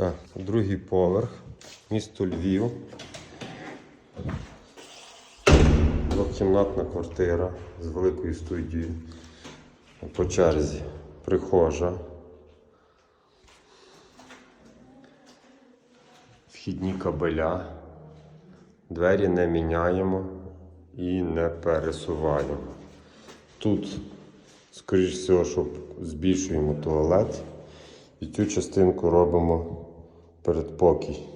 Так, другий поверх, місто Львів. Двохкімнатна квартира з великою студією. По черзі прихожа. Вхідні кабеля. Двері не міняємо і не пересуваємо. Тут, скоріш всього, щоб збільшуємо туалет. І цю частинку робимо передпокій.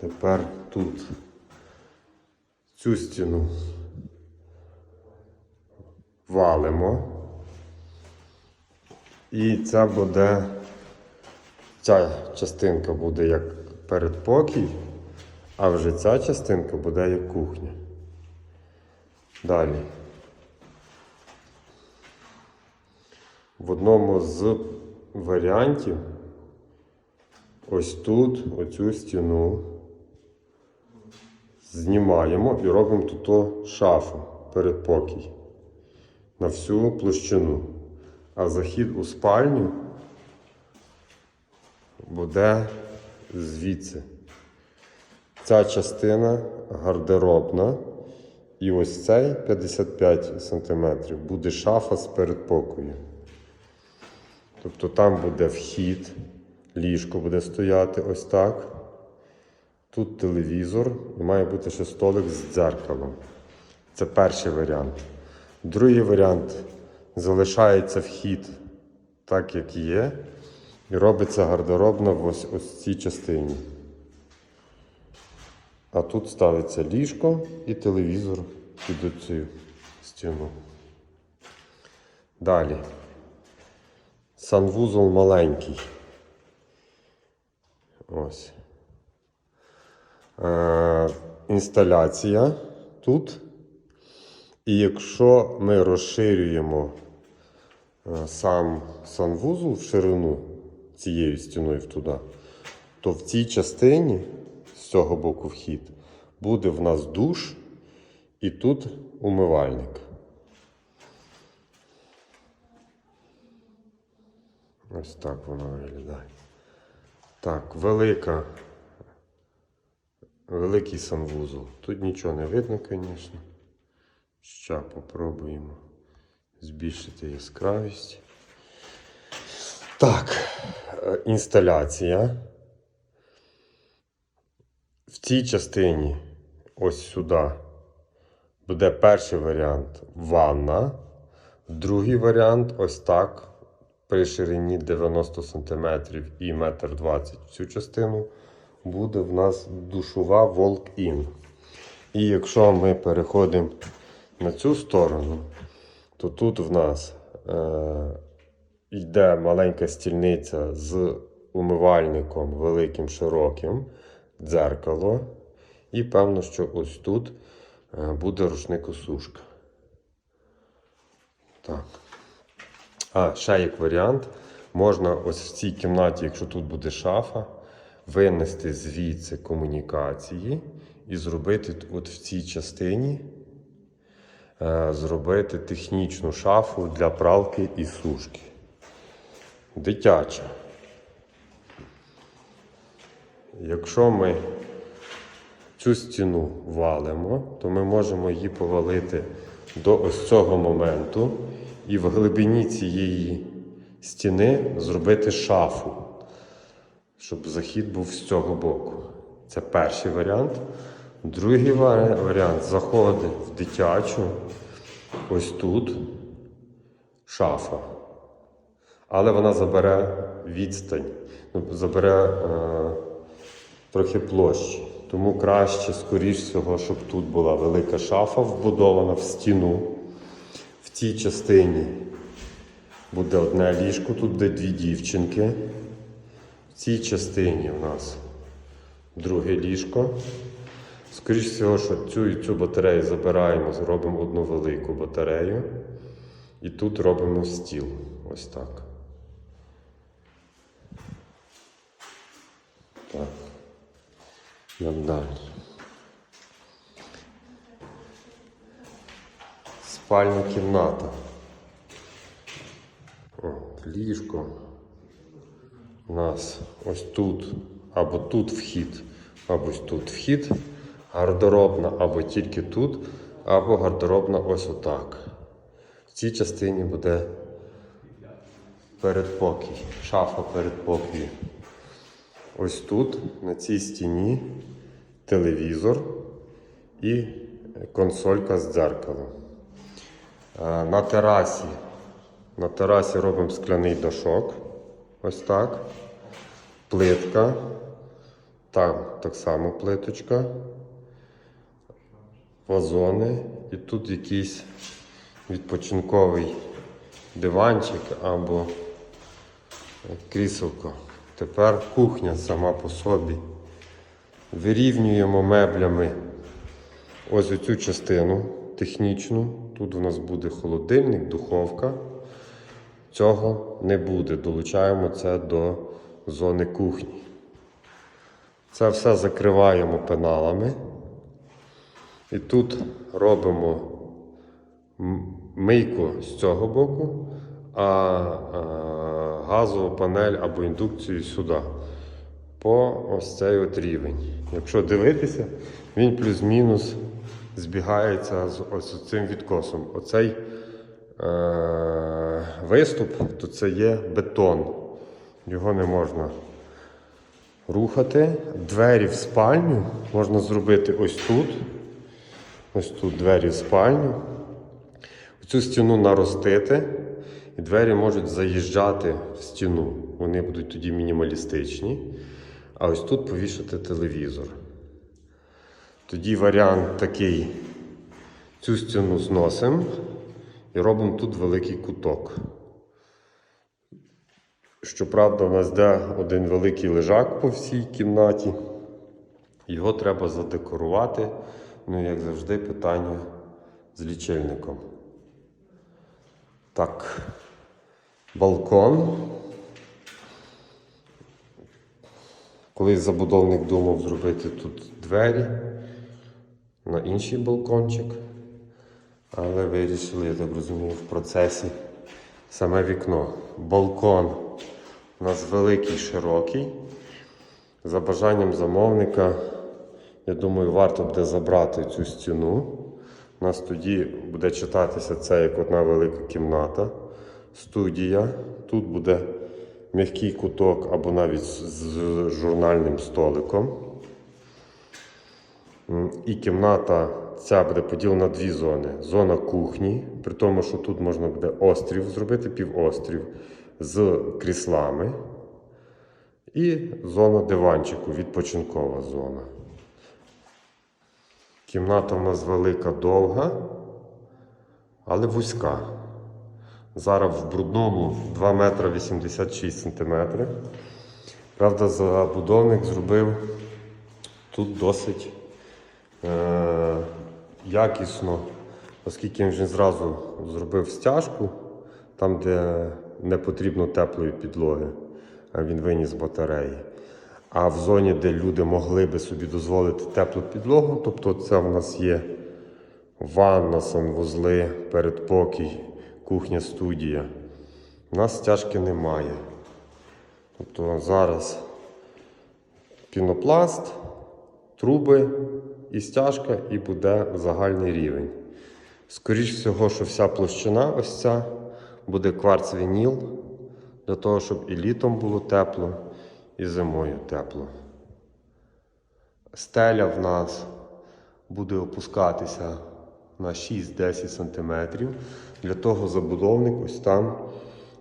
Тепер тут цю стіну валимо. І це буде, ця частинка буде як передпокій, а вже ця частинка буде як кухня. Далі. В одному з варіантів ось тут оцю стіну знімаємо і робимо тут шафу передпокій на всю площину. А захід у спальню буде звідси. Ця частина гардеробна. І ось цей 55 см буде шафа з передпокою. Тобто там буде вхід, ліжко буде стояти ось так. Тут телевізор і має бути ще столик з дзеркалом. Це перший варіант. Другий варіант залишається вхід так, як є, і робиться гардеробна в ось, ось цій частині. А тут ставиться ліжко і телевізор під цю стіну. Далі. Санвузол маленький. Ось. Е, інсталяція тут. І якщо ми розширюємо е, сам санвузол в ширину цією стіною туди, то в цій частині з цього боку вхід буде в нас душ і тут умивальник. Ось так воно виглядає. Так, велика. Великий санвузол. Тут нічого не видно, звісно. Ще попробуємо збільшити яскравість. Так, е, інсталяція. В цій частині, ось сюди, буде перший варіант ванна. Другий варіант ось так. При ширині 90 см і 1,20 м в цю частину буде в нас душова Walk-in. І якщо ми переходимо на цю сторону, то тут в нас е, йде маленька стільниця з умивальником великим широким, дзеркало. І певно, що ось тут е, буде рушникосушка. Так. А, ще як варіант, можна ось в цій кімнаті, якщо тут буде шафа, винести звідси комунікації і зробити от в цій частині е, зробити технічну шафу для пралки і сушки. Дитяча. Якщо ми цю стіну валимо, то ми можемо її повалити до ось цього моменту і в глибині цієї стіни зробити шафу, щоб захід був з цього боку. Це перший варіант. Другий варіант заходить в дитячу, ось тут шафа. Але вона забере відстань, ну, забере е, трохи площі. Тому краще, скоріш всього, щоб тут була велика шафа вбудована в стіну. В цій частині буде одне ліжко, тут буде дві дівчинки. В цій частині у нас друге ліжко. Скоріше всього, що цю і цю батарею забираємо, зробимо одну велику батарею. І тут робимо стіл. Ось так. Так. Йдемо далі. Спальня кімната. О, ліжко. У нас ось тут або тут вхід, або ось тут вхід. Гардеробна або тільки тут, або гардеробна ось отак. В цій частині буде передпокій, шафа передпокій. Ось тут, на цій стіні, телевізор і консолька з дзеркалом. Е, На терасі. На терасі робимо скляний дошок. Ось так. Плитка. Там так само плиточка. Вазони. І тут якийсь відпочинковий диванчик або кріселко. Тепер кухня сама по собі. Вирівнюємо меблями ось цю частину технічну. Тут у нас буде холодильник, духовка. Цього не буде. Долучаємо це до зони кухні. Це все закриваємо пеналами. І тут робимо мийку з цього боку, а, газову панель або індукцію сюди. По ось цей от рівень. Якщо дивитися, він плюс-мінус збігається з ось цим відкосом. Оцей е- виступ, то це є бетон. Його не можна рухати. Двері в спальню можна зробити ось тут. Ось тут двері в спальню. Цю стіну наростити, і двері можуть заїжджати в стіну. Вони будуть тоді мінімалістичні. А ось тут повішати телевізор. Тоді варіант такий: цю стіну зносимо і робимо тут великий куток. Щоправда, у нас йде один великий лежак по всій кімнаті. Його треба задекорувати. Ну, як завжди, питання з лічильником. Так, балкон. Колись забудовник думав зробити тут двері на інший балкончик. Але вирішили, я так розумію, в процесі саме вікно. Балкон у нас великий, широкий. За бажанням замовника, я думаю, варто буде забрати цю стіну. У нас тоді буде читатися це як одна велика кімната, студія. Тут буде м'який куток або навіть з журнальним столиком. І кімната ця буде поділена на дві зони. Зона кухні, при тому, що тут можна буде острів зробити, півострів з кріслами. І зона диванчику, відпочинкова зона. Кімната в нас велика, довга, але вузька. Зараз в брудному 2 метри 86 сантиметрів. Правда, забудовник зробив тут досить е- якісно, оскільки він зразу зробив стяжку, там, де не потрібно теплої підлоги, він виніс батареї. А в зоні, де люди могли би собі дозволити теплу підлогу, тобто це в нас є ванна, санвузли, передпокій, кухня, студія. У нас стяжки немає. Тобто зараз пінопласт, труби і стяжка, і буде загальний рівень. Скоріше всього, що вся площина ось ця буде кварц-вініл, для того, щоб і літом було тепло, і зимою тепло. Стеля в нас буде опускатися на 6-10 см. Для того забудовник ось там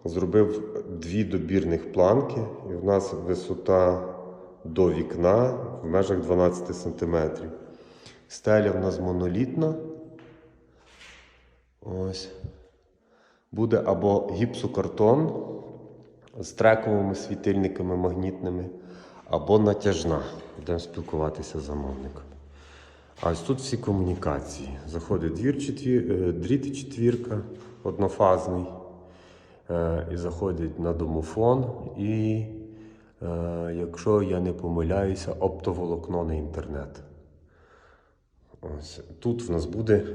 зробив дві добірних планки, і в нас висота до вікна в межах 12 см. Стеля в нас монолітна. Ось. Буде або гіпсокартон з трековими світильниками магнітними, або натяжна. Будемо спілкуватися з замовником. А ось тут всі комунікації. Заходить двір четвір, е, дріт четвірка однофазний. Е, І заходить на домофон. І, е, якщо я не помиляюся, оптоволокно на інтернет. Ось. Тут в нас буде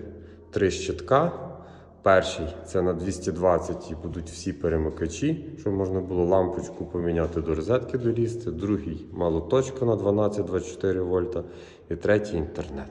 три щитка Перший це на 220 і будуть всі перемикачі, щоб можна було лампочку поміняти до розетки долізти. Другий малоточка на 12-24 вольта. І третій інтернет.